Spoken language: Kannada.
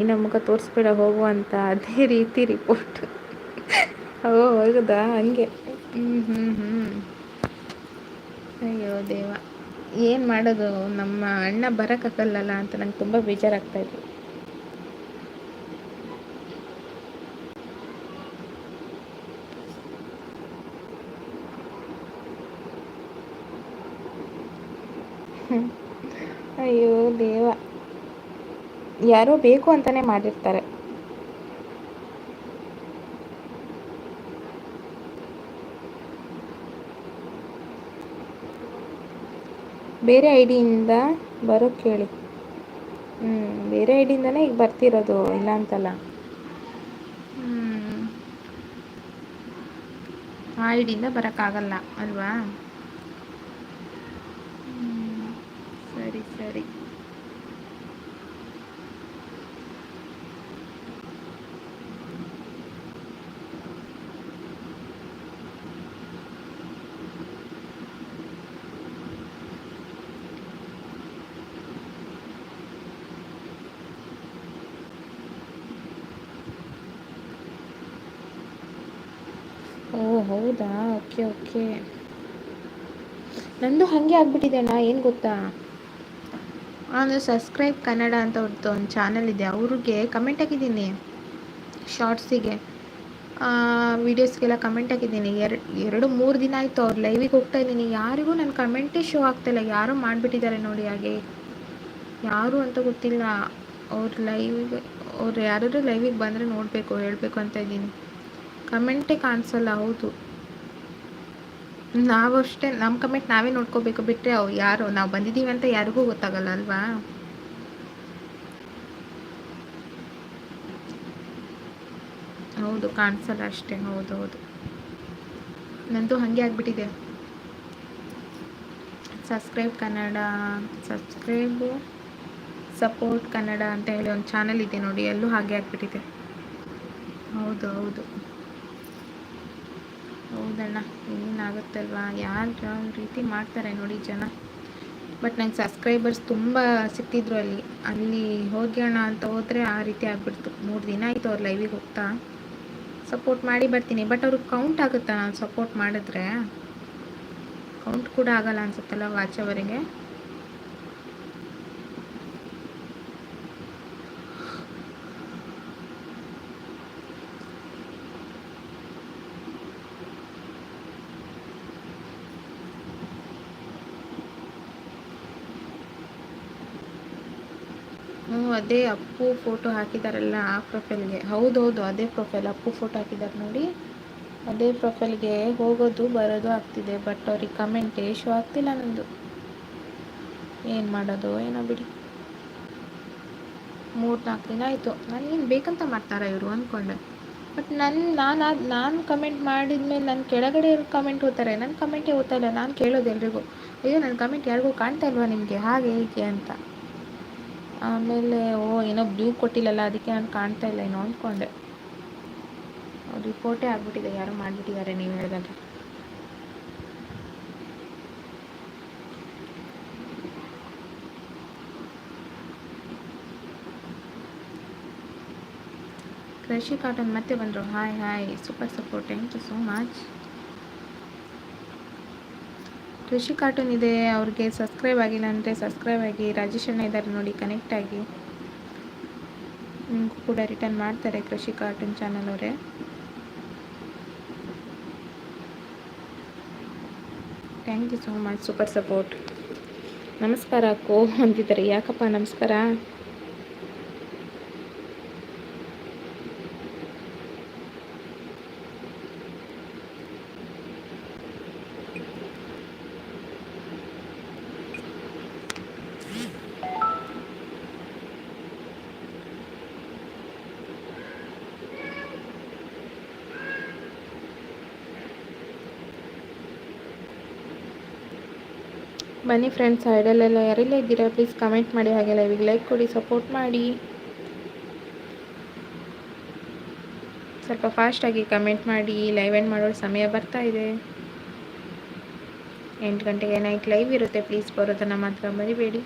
ಇನ್ನ ಮುಖ ತೋರಿಸ್ಬೇಡ ಹೋಗುವಂತ ಅದೇ ರೀತಿ ರಿಪೋರ್ಟ್ ಓ, ಹೌದಾ? ಹಂಗೆ. ಹ್ಞೂ ಹ್ಞೂ ಅಯ್ಯೋ ದೇವ. ಏನು ಮಾಡೋದು? ನಮ್ಮ ಅಣ್ಣ ಬರೋಕ್ಕಾಗಲ್ಲಲ್ಲ ಅಂತ ನಂಗೆ ತುಂಬ ಇದೆ. ಅಯ್ಯೋ ದೇವ. ಯಾರೋ ಬೇಕು ಅಂತಲೇ ಮಾಡಿರ್ತಾರೆ. ಬೇರೆ ಐಡಿಯಿಂದ ಡಿಯಿಂದ ಬರೋಕ್ಕೆ ಹೇಳಿ ಹ್ಞೂ ಬೇರೆ ಐಡಿಯಿಂದನೇ ಡಿಯಿಂದನೇ ಈಗ ಬರ್ತಿರೋದು ಇಲ್ಲ ಅಂತಲ್ಲ. ಆ ಐಡಿಯಿಂದ ಡಿಯಿಂದ ಬರೋಕ್ಕಾಗಲ್ಲ, ಅಲ್ವಾ? ಸರಿ ಸರಿ ಓ ಹೌದಾ? ಓಕೆ ಓಕೆ ನಂದು ಹಾಗೆ ಆಗ್ಬಿಟ್ಟಿದೆ ಅಣ್ಣ, ಏನು ಗೊತ್ತಾ? ನಾನು ಸಬ್ಸ್ಕ್ರೈಬ್ ಕನ್ನಡ ಅಂತ ಅವ್ರದ್ದು ಒಂದು ಚಾನಲ್ ಇದೆ, ಅವ್ರಿಗೆ ಕಮೆಂಟ್ ಹಾಕಿದ್ದೀನಿ ಶಾರ್ಟ್ಸಿಗೆ ವೀಡಿಯೋಸ್ಗೆಲ್ಲ ಕಮೆಂಟ್ ಹಾಕಿದ್ದೀನಿ ಎರಡು ಎರಡು, ಮೂರು ದಿನ ಆಯಿತು ಅವ್ರು ಲೈವಿಗೆ ಹೋಗ್ತಾ ಇದ್ದೀನಿ, ಯಾರಿಗೂ ನನ್ನ ಕಮೆಂಟೇ ಶೋ ಆಗ್ತಾಯಿಲ್ಲ ಯಾರೂ ಮಾಡಿಬಿಟ್ಟಿದ್ದಾರೆ ನೋಡಿ ಹಾಗೆ. ಯಾರು ಅಂತ ಗೊತ್ತಿಲ್ಲ, ಅವ್ರ ಲೈವಿಗೆ ಅವ್ರು ಯಾರಾದರೂ ಲೈವಿಗೆ ಬಂದರೆ ನೋಡಬೇಕು, ಹೇಳಬೇಕು ಅಂತ ಇದ್ದೀನಿ. ಕಮೆಂಟೇ ಕಾಣಿಸಲ್ಲ, ಹೌದು. ನಾವಷ್ಟೇ ನಮ್ಮ ಕಮೆಂಟ್ ನಾವೇ ನೋಡ್ಕೋಬೇಕು. ಬಿಟ್ಟರೆ ಅವು ಯಾರು, ನಾವು ಬಂದಿದ್ದೀವಿ ಅಂತ ಯಾರಿಗೂ ಗೊತ್ತಾಗಲ್ಲ ಅಲ್ವಾ? ಹೌದು, ಕಾಣಿಸಲ್ಲ ಅಷ್ಟೇ, ಹೌದು ಹೌದು. ನಂದು ಹಾಗೆ ಆಗಿಬಿಟ್ಟಿದೆ. Subscribe Kannada, subscribe, support Kannada ಅಂತ ಹೇಳಿ ಒಂದು ಚಾನಲ್ ಇದೆ ನೋಡಿ ಎಲ್ಲೂ ಹಾಗೆ ಆಗಿಬಿಟ್ಟಿದೆ. ಹೌದು ಹೌದು. ಹೌದಣ್ಣ, ಏನಾಗುತ್ತಲ್ವಾ? ಯಾರು ಒಂದು ರೀತಿ ಮಾಡ್ತಾರೆ ನೋಡಿ ಜನ. ಬಟ್ ನಂಗೆ ಸಬ್ಸ್ಕ್ರೈಬರ್ಸ್ ತುಂಬ ಸಿಕ್ತಿದ್ರು ಅಲ್ಲಿ. ಅಲ್ಲಿ ಹೋಗೋಣ ಅಂತ ಹೋದರೆ ಆ ರೀತಿ ಆಗಿಬಿಡ್ತು. ಮೂರು ದಿನ ಆಯಿತು ಅವ್ರು ಲೈವಿಗೆ ಹೋಗ್ತಾ. ಸಪೋರ್ಟ್ ಮಾಡಿ ಬರ್ತೀನಿ. ಬಟ್ ಅವ್ರಿಗೆ ಕೌಂಟ್ ಆಗುತ್ತಾ? ನಾನು ಸಪೋರ್ಟ್ ಮಾಡಿದ್ರೆ? ಕೌಂಟ್ ಕೂಡ ಆಗಲ್ಲ ಅನ್ಸುತ್ತಲ್ಲ ವಾಚ್ ಅವರಿಗೆ? ಹ್ಞೂ ಅದೇ ಅಪ್ಪು ಫೋಟೋ ಹಾಕಿದಾರಲ್ಲ ಆ ಪ್ರೊಫೈಲ್ಗೆ ಹೌದೌದು ಅದೇ ಪ್ರೊಫೈಲ್ ಅಪ್ಪು ಫೋಟೋ ಹಾಕಿದ್ದಾರೆ ನೋಡಿ. ಅದೇ ಪ್ರೊಫೈಲ್ಗೆ ಹೋಗೋದು, ಬರೋದು ಆಗ್ತಿದೆ. ಬಟ್ ಅವ್ರಿಗೆ ಕಮೆಂಟ್ ಶೋ ಆಗ್ತಿಲ್ಲ ನಂದು. ಏನು ಮಾಡೋದು, ಏನೋ ಬಿಡಿ. ಮೂರು ನಾಲ್ಕು ದಿನ ಆಯಿತು. ಏನು ಬೇಕಂತ ಮಾಡ್ತಾರೆ ಇವರು ಅಂದ್ಕೊಂಡೆ ಬಟ್ ನನ್ನ ನಾನು ಅದು ನಾನು ಕಮೆಂಟ್ ಮಾಡಿದ ಮೇಲೆ ನನ್ನ ಕೆಳಗಡೆ ಇರೋ ಕಮೆಂಟ್ ಓದ್ತಾರೆ. ನನ್ನ ಕಮೆಂಟೇ ಓದ್ತಾ ಇಲ್ಲ. ನಾನು ಕೇಳೋದು ಎಲ್ರಿಗೂ. ಅಯ್ಯೋ ನನ್ನ ಕಮೆಂಟ್ ಯಾರಿಗೂ ಕಾಣ್ತಾ ಇಲ್ವಾ ನಿಮಗೆ? ಹಾಗೆ ಹೀಗೆ ಅಂತ. ಆಮೇಲೆ, ಓ, ಏನೋ ಬ್ಲೂ ಕೊಟ್ಟಿಲ್ಲಲ್ಲ, ಅದಕ್ಕೆ ನಾನು ಕಾಣ್ತಾ ಇಲ್ಲ, ಏನೋ ಅಂದ್ಕೊಂಡೆ ರಿಪೋರ್ಟೇ ಆಗ್ಬಿಟ್ಟಿದೆ, ಯಾರೋ ಮಾಡಿಬಿಟ್ಟಿದ್ದಾರೆ, ನೀವು ಹೇಳಿದಾಗ. ಕೃಷಿ ಕಾಟನ್ ಮತ್ತೆ ಬಂದರು. Hi hi super support thank you so much Krishi cartoon ಇದೆ, ಅವ್ರಿಗೆ ಸಬ್ಸ್ಕ್ರೈಬ್ ಆಗಿಲ್ಲ ಅಂದರೆ ಸಬ್ಸ್ಕ್ರೈಬ್ ಆಗಿ. ರಾಜೇಶ್ ಅಣ್ಣ ಇದ್ದಾರೆ ನೋಡಿ ಕನೆಕ್ಟ್ ಆಗಿ. ನಿಮಗೂ ಕೂಡ ರಿಟರ್ನ್ ಮಾಡ್ತಾರೆ ಕೃಷಿ ಕಾರ್ಟೂನ್ ಚಾನಲ್ ಅವರೇ. Thank you so much super support ನಮಸ್ಕಾರ ಕೋ ಅಂತಿದ್ದಾರೆ. ಯಾಕಪ್ಪ ನಮಸ್ಕಾರ? ಬನ್ನಿ ಫ್ರೆಂಡ್ಸ್ ಐಡಲೆಲ್ಲ ಯಾರೆಲ್ಲ ಇದ್ದೀರಾ ಪ್ಲೀಸ್ ಕಮೆಂಟ್ ಮಾಡಿ, ಹಾಗೆ ಲೈವಿಗೆ ಲೈಕ್ ಕೊಡಿ ಸಪೋರ್ಟ್ ಮಾಡಿ. ಸ್ವಲ್ಪ ಫಾಸ್ಟಾಗಿ ಕಮೆಂಟ್ ಮಾಡಿ ಲೈವ್ ಎಂಡ್ ಮಾಡೋ ಸಮಯ ಬರ್ತಾ ಇದೆ. ಎಂಟು ಗಂಟೆಗೆ ನೈಟ್ ಲೈವ್ ಇರುತ್ತೆ ಪ್ಲೀಸ್ ಬರೋದನ್ನು ಮಾತ್ರ ಮರಿಬೇಡಿ.